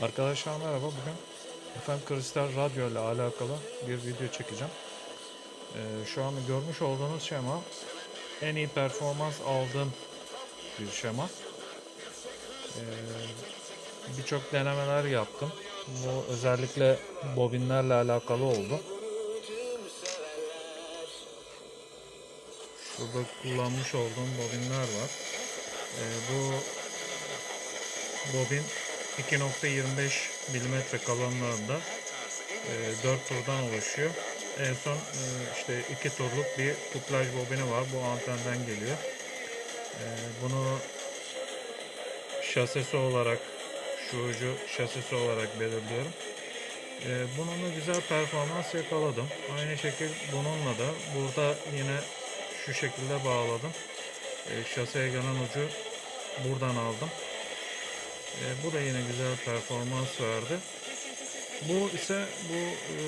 Arkadaşlar merhaba. Bugün FM Kristal Radyo ile alakalı bir video çekeceğim. Ee, şu an görmüş olduğunuz şema en iyi performans aldığım bir şema. Ee, Birçok denemeler yaptım. Bu özellikle bobinlerle alakalı oldu. Şurada kullanmış olduğum bobinler var. Ee, bu bobin 2.25 milimetre kalınlığında e, 4 turdan oluşuyor. En son e, işte 2 turluk bir kuplaj bobini var. Bu antenden geliyor. E, bunu şasisi olarak şu ucu şasisi olarak belirliyorum. E, bununla güzel performans yakaladım. Aynı şekil bununla da burada yine şu şekilde bağladım. E, gelen ucu buradan aldım. E, bu da yine güzel performans verdi. Bu ise bu e,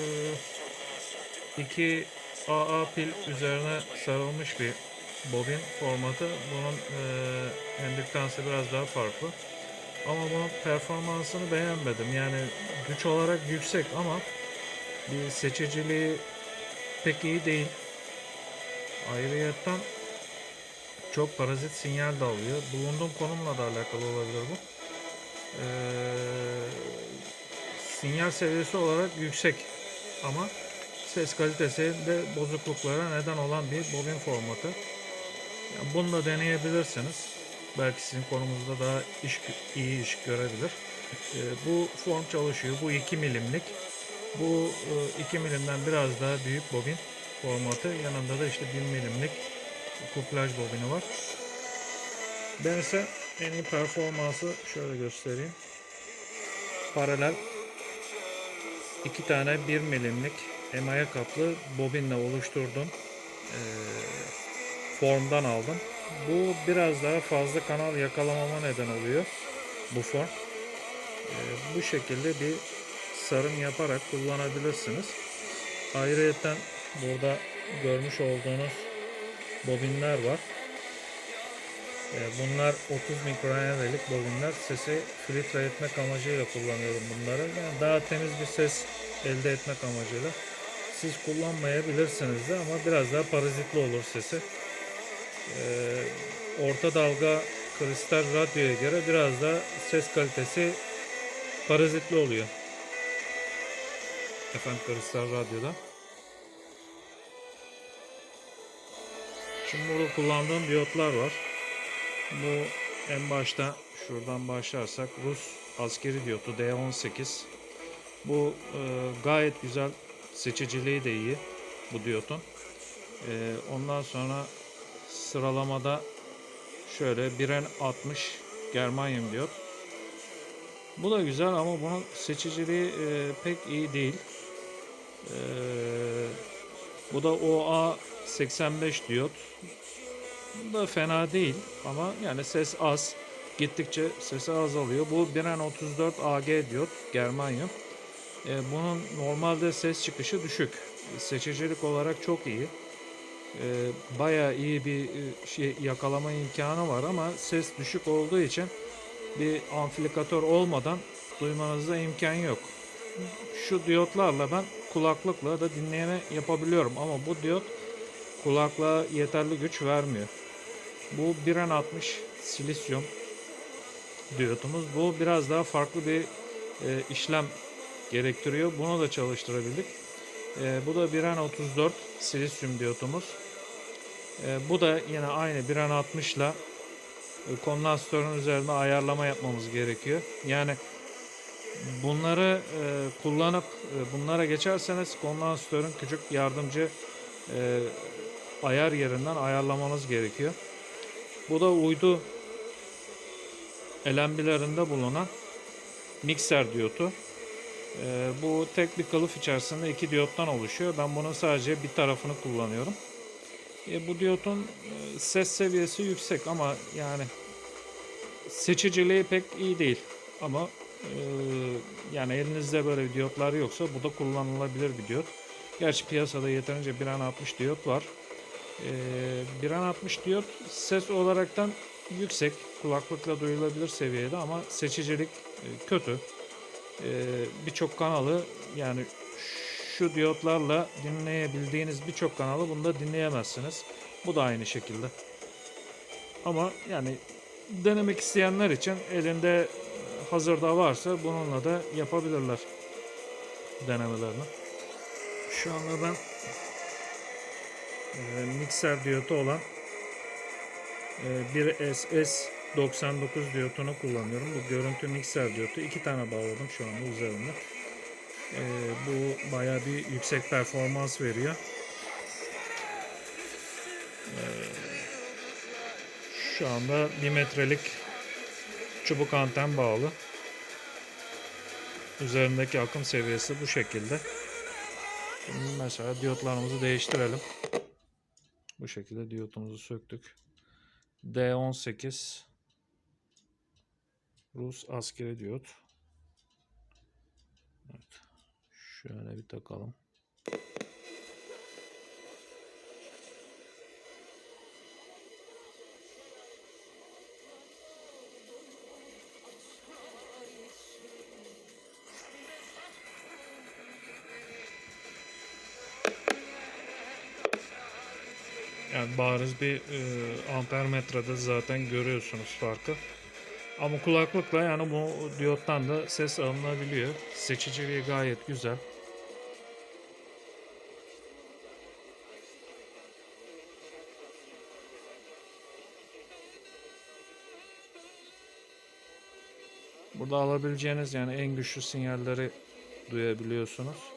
iki AA pil üzerine sarılmış bir bobin formatı. Bunun e, endüktansı biraz daha farklı. Ama bunun performansını beğenmedim. Yani güç olarak yüksek ama bir seçiciliği pek iyi değil. Ayrıyetten çok parazit sinyal de alıyor. Bulunduğum konumla da alakalı olabilir bu. Ee, sinyal seviyesi olarak yüksek ama ses kalitesinde bozukluklara neden olan bir bobin formatı. Yani bunu da deneyebilirsiniz. Belki sizin konumuzda daha iş, iyi iş görebilir. Ee, bu form çalışıyor. Bu 2 milimlik. Bu e, 2 milimden biraz daha büyük bobin formatı. Yanında da işte 1 milimlik kuplaj bobini var. Ben ise en iyi performansı şöyle göstereyim. Paralel iki tane 1 milimlik emaye kaplı bobinle oluşturduğum eee, formdan aldım. Bu biraz daha fazla kanal yakalamama neden oluyor bu form. Eee, bu şekilde bir sarım yaparak kullanabilirsiniz. Ayrıca burada görmüş olduğunuz bobinler var. Ee, Bunlar 30 mikrohenry'lik bobinler. Sesi filtre etmek amacıyla kullanıyorum bunları. Yani daha temiz bir ses elde etmek amacıyla. Siz kullanmayabilirsiniz de ama biraz daha parazitli olur sesi. Ee, orta dalga kristal radyoya göre biraz daha ses kalitesi parazitli oluyor. Efendim kristal radyoda. Şimdi burada kullandığım diyotlar var. Bu en başta şuradan başlarsak Rus askeri diyotu D18. Bu e, gayet güzel seçiciliği de iyi bu diyotun. E, ondan sonra sıralamada şöyle biren 60 germanyum diyot. Bu da güzel ama bunun seçiciliği e, pek iyi değil. E, bu da OA 85 diyot. Da fena değil ama yani ses az. Gittikçe sesi azalıyor. Bu 1N34 AG diyot germanyum. Ee, bunun normalde ses çıkışı düşük. Seçicilik olarak çok iyi. Ee, bayağı iyi bir e, şey yakalama imkanı var ama ses düşük olduğu için bir amplifikatör olmadan duymanızda imkan yok. Şu diyotlarla ben kulaklıkla da dinleme yapabiliyorum ama bu diyot kulaklığa yeterli güç vermiyor. Bu 1N60 silisyum diyotumuz. Bu biraz daha farklı bir e, işlem gerektiriyor. Bunu da çalıştırabildik. E, bu da 1N34 silisyum diyotumuz. E, bu da yine aynı 1N60 ile kondansatörün üzerinde ayarlama yapmamız gerekiyor. Yani bunları e, kullanıp e, bunlara geçerseniz kondansatörün küçük yardımcı e, ayar yerinden ayarlamanız gerekiyor. Bu da uydu elembilerinde bulunan mikser diyotu. Ee, bu tek bir kılıf içerisinde iki diyottan oluşuyor. Ben bunun sadece bir tarafını kullanıyorum. E, bu diyotun e, ses seviyesi yüksek ama yani seçiciliği pek iyi değil. Ama e, yani elinizde böyle diyotlar yoksa bu da kullanılabilir bir diyot. Gerçi piyasada yeterince 1.60 diyot var. Ee, 1.60 diyot ses olaraktan yüksek kulaklıkla duyulabilir seviyede ama seçicilik e, kötü. Ee, birçok kanalı yani şu diyotlarla dinleyebildiğiniz birçok kanalı bunda dinleyemezsiniz. Bu da aynı şekilde. Ama yani denemek isteyenler için elinde hazırda varsa bununla da yapabilirler denemelerini. Şu anda ben e, mikser diyotu olan e, bir SS 99 diyotunu kullanıyorum. Bu görüntü mikser diyotu. iki tane bağladım şu anda üzerinde. E, bu bayağı bir yüksek performans veriyor. E, şu anda 1 metrelik çubuk anten bağlı. Üzerindeki akım seviyesi bu şekilde. Mesela diyotlarımızı değiştirelim. Bu şekilde diyotumuzu söktük. D18 Rus askeri diyot. Evet. Şöyle bir takalım. Bariz bir e, amper metrede zaten görüyorsunuz farkı. Ama kulaklıkla yani bu diyottan da ses alınabiliyor. Seçiciliği gayet güzel. Burada alabileceğiniz yani en güçlü sinyalleri duyabiliyorsunuz.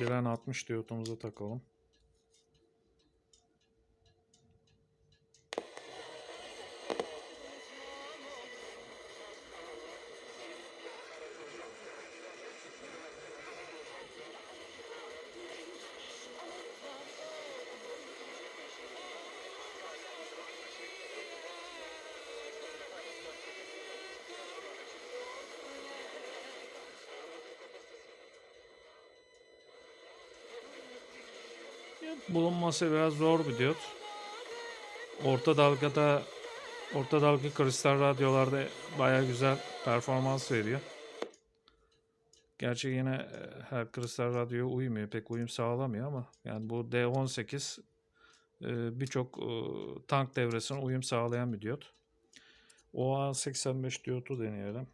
Değiştirelim. Biren 60 diyotumuzu takalım. Bulunması biraz zor bir diyot. Orta dalgada orta dalga kristal radyolarda baya güzel performans veriyor. Gerçi yine e, her kristal radyoya uymuyor. Pek uyum sağlamıyor ama yani bu D18 e, birçok e, tank devresine uyum sağlayan bir diyot. OA85 diyotu deneyelim.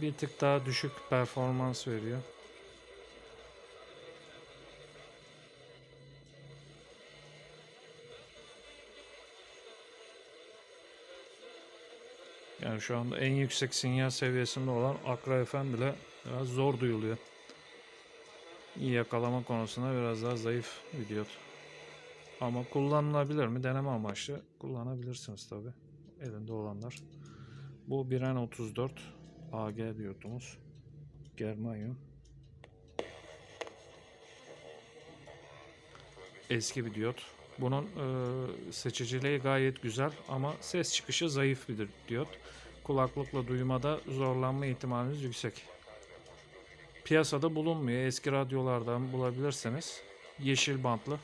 Bir tık daha düşük performans veriyor. Yani şu anda en yüksek sinyal seviyesinde olan Akra FM bile biraz zor duyuluyor. İyi yakalama konusunda biraz daha zayıf bir diyot. Ama kullanılabilir mi? Deneme amaçlı kullanabilirsiniz tabi. Elinde olanlar. Bu Biren 34 AG diyotumuz. Germanyum. Eski bir diyot. Bunun e, seçiciliği gayet güzel ama ses çıkışı zayıf bir diyot. Kulaklıkla duymada zorlanma ihtimaliniz yüksek. Piyasada bulunmuyor. Eski radyolardan bulabilirsiniz. Yeşil bantlı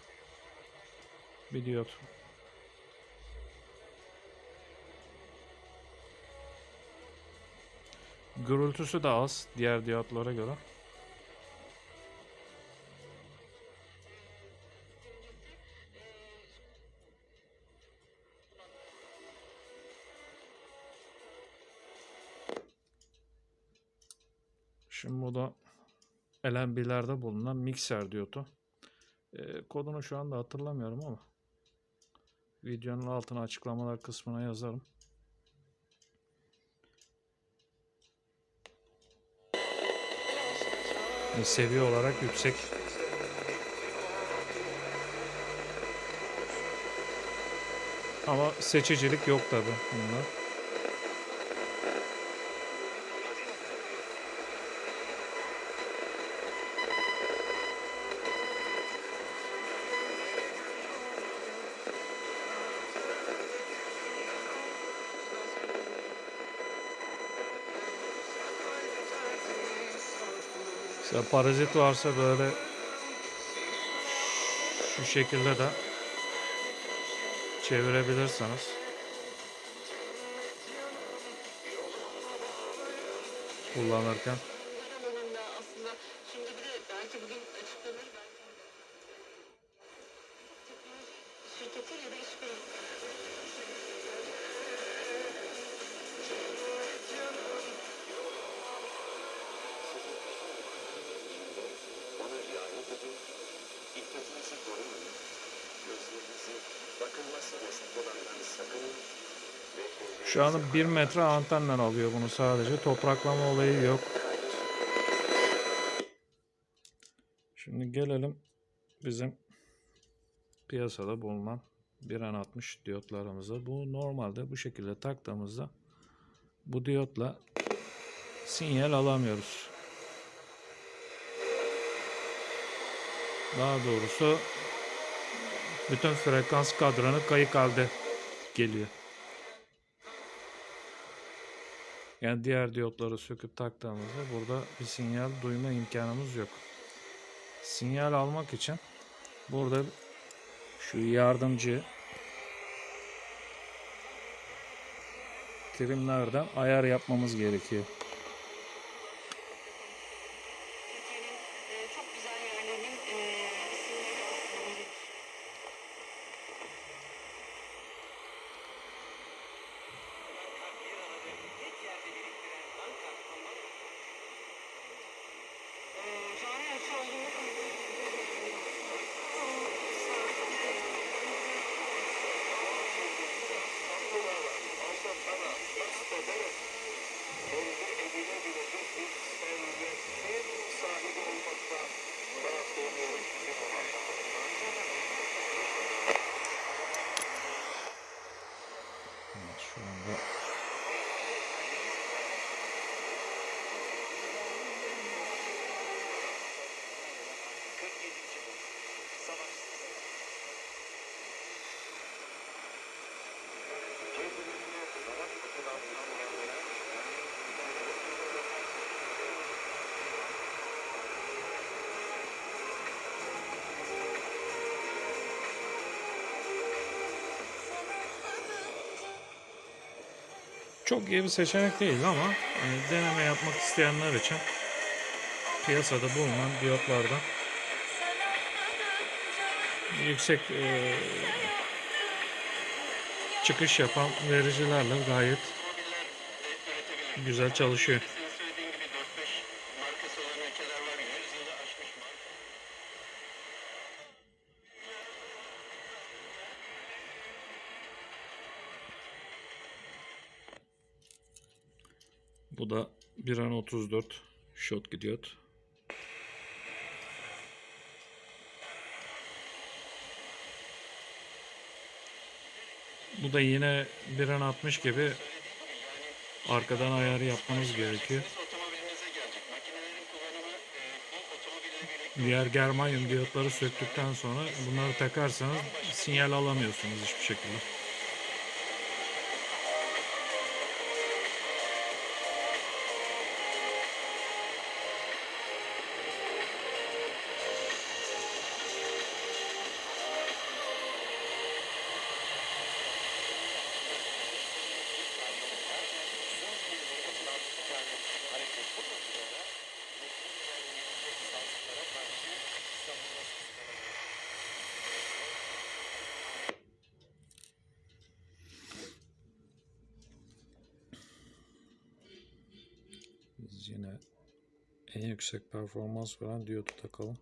bir diyot. Gürültüsü de az diğer diyotlara göre. Şimdi bu da LNB'lerde bulunan mikser diyotu. Ee, kodunu şu anda hatırlamıyorum ama videonun altına açıklamalar kısmına yazarım. Seviye olarak yüksek. Ama seçicilik yok tabi bunda. Mesela parazit varsa böyle şu şekilde de çevirebilirsiniz. Kullanırken. Şu anda 1 metre antenden alıyor bunu sadece. Topraklama olayı yok. Şimdi gelelim bizim piyasada bulunan 1N60 diyotlarımıza. Bu normalde bu şekilde taktığımızda bu diyotla sinyal alamıyoruz. Daha doğrusu bütün frekans kadranı kayık halde geliyor. Yani diğer diyotları söküp taktığımızda burada bir sinyal duyma imkanımız yok. Sinyal almak için burada şu yardımcı trimlerden ayar yapmamız gerekiyor. Çok iyi bir seçenek değil ama e, deneme yapmak isteyenler için piyasada bulunan diyotlardan yüksek e, çıkış yapan vericilerle gayet güzel çalışıyor. Bu da 1N34 shot gidiyor. Bu da yine 1N60 gibi arkadan ayarı yapmanız gerekiyor. Diğer germanyum diyotları söktükten sonra bunları takarsanız sinyal alamıyorsunuz hiçbir şekilde. En yüksek performans veren diyodu takalım.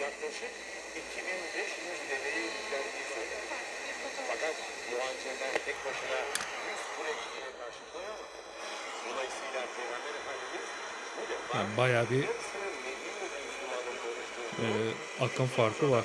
Yaklaşık 2500 deveyi yüklendiği söyleniyor. Fakat bu hançerler tek başına 100 Kureyşli'ye karşı koyamaz. Dolayısıyla Peygamber Efendimiz bu defa Yani bayağı bir e, akım farkı var.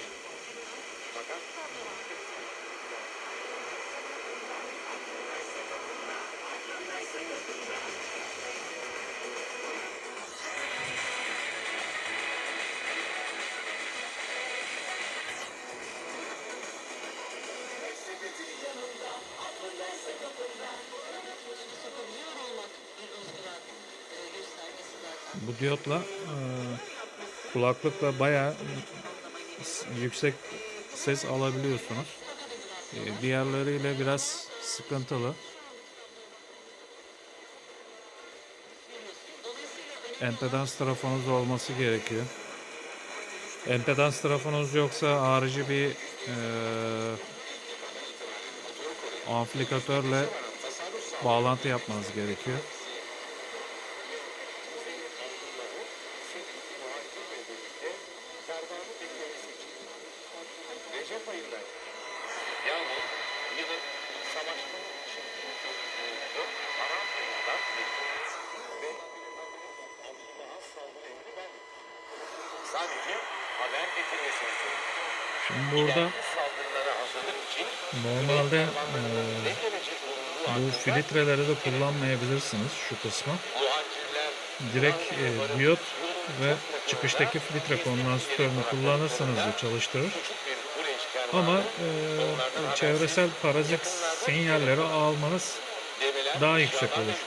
Bu diyotla e, kulaklıkla bayağı yüksek ses alabiliyorsunuz. E, diğerleriyle biraz sıkıntılı. Empedans trafonuz olması gerekiyor. Empedans trafonuz yoksa harici bir e, amplifikatörle bağlantı yapmanız gerekiyor. Adımlar filtreleri de kullanmayabilirsiniz şu kısmı. Direkt e, diyot ve çıkıştaki filtre kondansatörünü kullanırsanız da çalıştırır. Ama e, çevresel parazit sinyalleri almanız daha yüksek olur.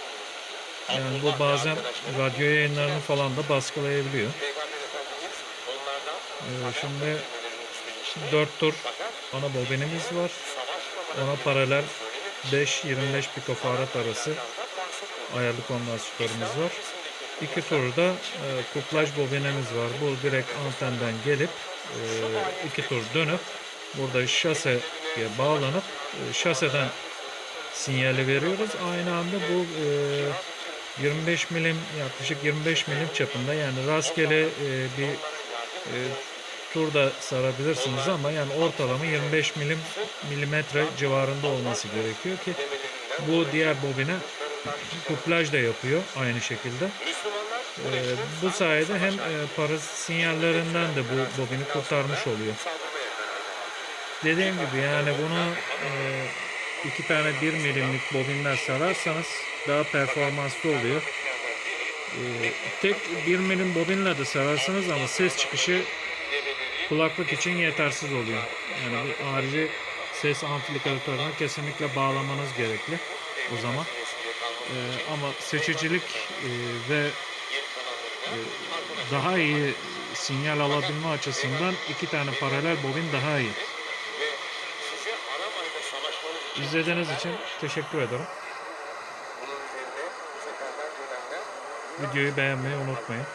Yani bu bazen radyo yayınlarını falan da baskılayabiliyor. Peygamber Efendimiz onlardan E, şimdi vermelerini istemişti. 4 tur ana bobinimiz var. Ona paralel 5-25 pikofarad arası ayarlı kondansatörümüz var. İki turda e, kuplaj bobinemiz var. Bu direkt antenden gelip e, iki tur dönüp burada şaseye bağlanıp e, şaseden sinyali veriyoruz. Aynı anda bu e, 25 milim yaklaşık 25 milim çapında yani rastgele e, bir e, turda sarabilirsiniz ama yani ortalama 25 milim milimetre civarında olması gerekiyor ki bu diğer bobine kuplaj da yapıyor aynı şekilde. Ee, bu sayede hem e, parazit sinyallerinden de bu bobini kurtarmış oluyor. Dediğim gibi yani bunu e, iki tane 1 milimlik bobinler sararsanız daha performanslı oluyor. E, tek 1 milim bobinle de sararsanız ama ses çıkışı kulaklık için yetersiz oluyor. Yani bir harici ses amplifikatörüne kesinlikle bağlamanız gerekli o zaman. E, ama seçicilik e, ve e, daha iyi sinyal alabilme açısından iki tane paralel bobin daha iyi. İzlediğiniz için teşekkür ederim. Videoyu beğenmeyi unutmayın.